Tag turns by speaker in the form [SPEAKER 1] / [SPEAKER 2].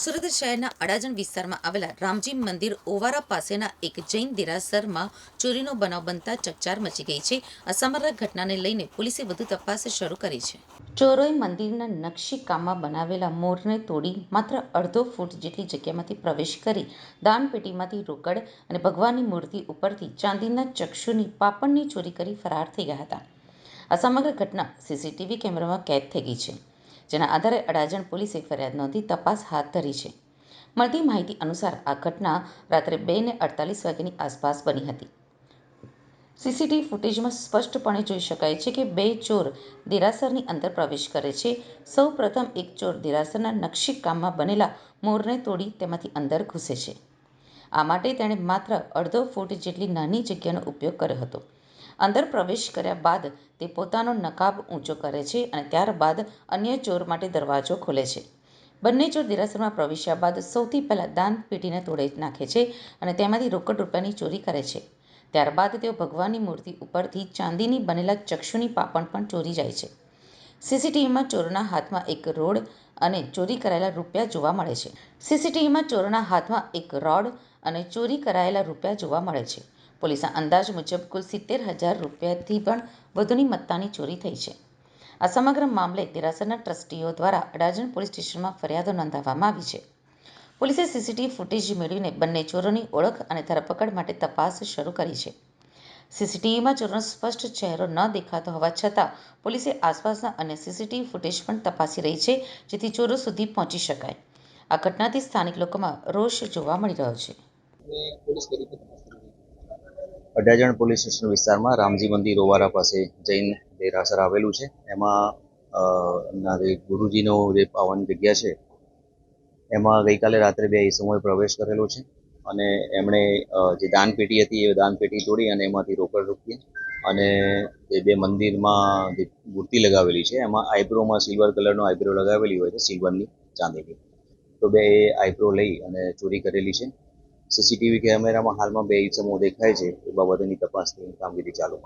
[SPEAKER 1] સુરત શહેરના અડાજણ વિસ્તારમાં આવેલા રામજી મંદિર ઓવારા પાસેના એક જૈન દેરાસરમાં ચોરીનો બનાવ બનતા ચકચાર મચી ગઈ છે. આ ઘટનાને લઈને પોલીસે વધુ તપાસ શરૂ કરી છે. ચોરોએ મંદિરના નકશીકામમાં બનાવેલા મોરને તોડી માત્ર અડધો ફૂટ જેટલી જગ્યામાંથી પ્રવેશ કરી દાનપેટીમાંથી રોકડ અને ભગવાનની મૂર્તિ ઉપરથી ચાંદીના ચક્ષુની પાપણની ચોરી કરી ફરાર થઈ ગયા હતા. આ સમગ્ર ઘટના સીસીટીવી કેમેરામાં કેદ થઈ ગઈ છે. જેના આધારે અડાજણ પોલીસે ફરિયાદ નોંધી તપાસ હાથ ધરી છે. મળતી માહિતી અનુસાર આ ઘટના રાત્રે બે ને અડતાલીસ વાગ્યાની આસપાસ બની હતી. સીસીટીવી ફૂટેજમાં સ્પષ્ટપણે જોઈ શકાય છે કે બે ચોર દેરાસરની અંદર પ્રવેશ કરે છે. સૌ પ્રથમ એક ચોર દેરાસરના નકશીકામમાં બનેલા મોરને તોડી તેમાંથી અંદર ઘૂસે છે. આ માટે તેણે માત્ર અડધો ફૂટ જેટલી નાની જગ્યાનો ઉપયોગ કર્યો હતો. અંદર પ્રવેશ કર્યા બાદ તે પોતાનો નકાબ ઊંચો કરે છે અને ત્યારબાદ અન્ય ચોર માટે દરવાજો ખોલે છે. બંને ચોર દેરાસરમાં પ્રવેશ્યા બાદ સૌથી પહેલાં દાન પેટીને તોડી નાખે છે અને તેમાંથી રોકડ રૂપિયાની ચોરી કરે છે. ત્યારબાદ તેઓ ભગવાનની મૂર્તિ ઉપરથી ચાંદીની બનેલા ચક્ષુની પાપણ પણ ચોરી જાય છે. સીસીટીવીમાં ચોરોના હાથમાં એક રોડ અને ચોરી કરાયેલા રૂપિયા જોવા મળે છે. સીસીટીવીમાં ચોરોના હાથમાં એક રોડ અને ચોરી કરાયેલા રૂપિયા જોવા મળે છે. પોલીસના અંદાજ મુજબ કુલ સિત્તેર હજાર રૂપિયાથી પણ વધુની મત્તાની ચોરી થઈ છે. આ સમગ્ર મામલે દેરાસરના ટ્રસ્ટીઓ દ્વારા અડાજણ પોલીસ સ્ટેશનમાં ફરિયાદો નોંધાવવામાં આવી છે. પોલીસે સીસીટીવી ફૂટેજ મેળવીને બંને ચોરોની ઓળખ અને ધરપકડ માટે તપાસ શરૂ કરી છે. સીસીટીવીમાં ચોરોનો સ્પષ્ટ ચહેરો ન દેખાતો હોવા છતાં પોલીસે આસપાસના અન્ય સીસીટીવી ફૂટેજ પણ તપાસી રહી છે, જેથી ચોરો સુધી પહોંચી શકાય. આ ઘટનાથી સ્થાનિક લોકોમાં રોષ જોવા મળી રહ્યો છે.
[SPEAKER 2] અડાજણ પોલીસ સ્ટેશન વિસ્તારમાં રામજી મંદિર ઓવારા પાસે જૈન દેરાસર આવેલું છે. એમાં એમના જે ગુરુજીનો જે પાવન જગ્યા છે, એમાં ગઈકાલે રાત્રે બે ઈસમોએ પ્રવેશ કરેલો છે અને એમણે જે દાનપેટી હતી એ દાનપેટી તોડી અને એમાંથી રોકડ રૂપિયા અને એ બે મંદિરમાં જે મૂર્તિ લગાવેલી છે, એમાં આઈબ્રોમાં સિલ્વર કલરનો આઈબ્રો લગાવેલી હોય છે, સિલ્વરની ચાંદીની. તો બે આઈબ્રો લઈ અને ચોરી કરેલી છે. સીસીટીવી કેમેરામાં હાલમાં બે ઇસમો દેખાય છે એ બાબતેની તપાસની કામગીરી ચાલુ